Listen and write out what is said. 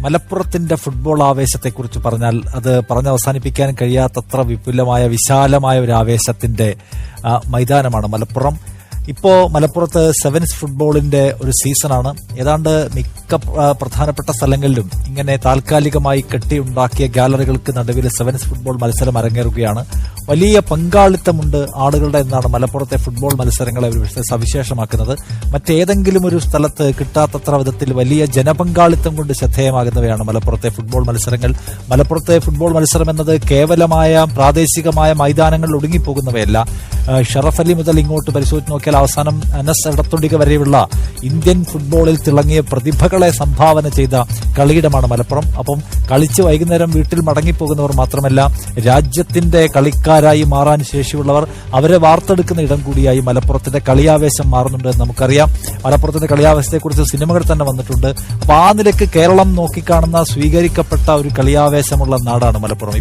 മലപ്പുറത്തിന്റെ ഫുട്ബോൾ ആവേശത്തെക്കുറിച്ച് പറഞ്ഞാൽ അത് പറഞ്ഞ് അവസാനിപ്പിക്കാൻ കഴിയാത്തത്ര വിപുലമായ വിശാലമായ ഒരു ആവേശത്തിന്റെ മൈതാനമാണ് മലപ്പുറം. ഇപ്പോ മലപ്പുറത്ത് സെവൻസ് ഫുട്ബോളിന്റെ ഒരു സീസണാണ്. ഏതാണ്ട് മിക്ക പ്രധാനപ്പെട്ട സ്ഥലങ്ങളിലും ഇങ്ങനെ താൽക്കാലികമായി കെട്ടിയുണ്ടാക്കിയ ഗാലറികൾക്ക് നടുവിൽ സെവൻസ് ഫുട്ബോൾ മത്സരം അരങ്ങേറുകയാണ്. വലിയ പങ്കാളിത്തമുണ്ട് ആളുകളുടെ എന്നാണ് മലപ്പുറത്തെ ഫുട്ബോൾ മത്സരങ്ങളെ ഒരു വിശ- സവിശേഷമാക്കുന്നത്. മറ്റേതെങ്കിലും ഒരു സ്ഥലത്ത് കിട്ടാത്തത്ര വിധത്തിൽ വലിയ ജനപങ്കാളിത്തം കൊണ്ട് ശ്രദ്ധേയമാകുന്നവയാണ് മലപ്പുറത്തെ ഫുട്ബോൾ മത്സരങ്ങൾ. മലപ്പുറത്തെ ഫുട്ബോൾ മത്സരം എന്നത് കേവലമായ പ്രാദേശികമായ മൈതാനങ്ങളിൽ ഒടുങ്ങിപ്പോകുന്നവയല്ല ഷറഫ് അലി മുതൽ ഇങ്ങോട്ട് പരിശോധിച്ച് നോക്കിയാൽ അവസാനം അനസ് എടത്തൊടിക വരെയുള്ള ഇന്ത്യൻ ഫുട്ബോളിൽ തിളങ്ങിയ പ്രതിഭകളെ സംഭാവന ചെയ്ത കളിയിടമാണ് മലപ്പുറം. അപ്പം കളിച്ച് വൈകുന്നേരം വീട്ടിൽ മടങ്ങിപ്പോകുന്നവർ മാത്രമല്ല രാജ്യത്തിന്റെ കളിക്കാരായി മാറാൻ ശേഷിയുള്ളവർ അവരെ വാർത്തെടുക്കുന്ന ഇടം കൂടിയായി മലപ്പുറത്തിന്റെ കളിയാവേശം മാറുന്നുണ്ട് എന്ന് നമുക്കറിയാം. മലപ്പുറത്തിന്റെ കളിയാവേശത്തെക്കുറിച്ച് സിനിമകൾ തന്നെ വന്നിട്ടുണ്ട്. അപ്പൊ ആ നിലയ്ക്ക് കേരളം നോക്കിക്കാണുന്ന സ്വീകരിക്കപ്പെട്ട ഒരു കളിയാവേശമുള്ള നാടാണ് മലപ്പുറം.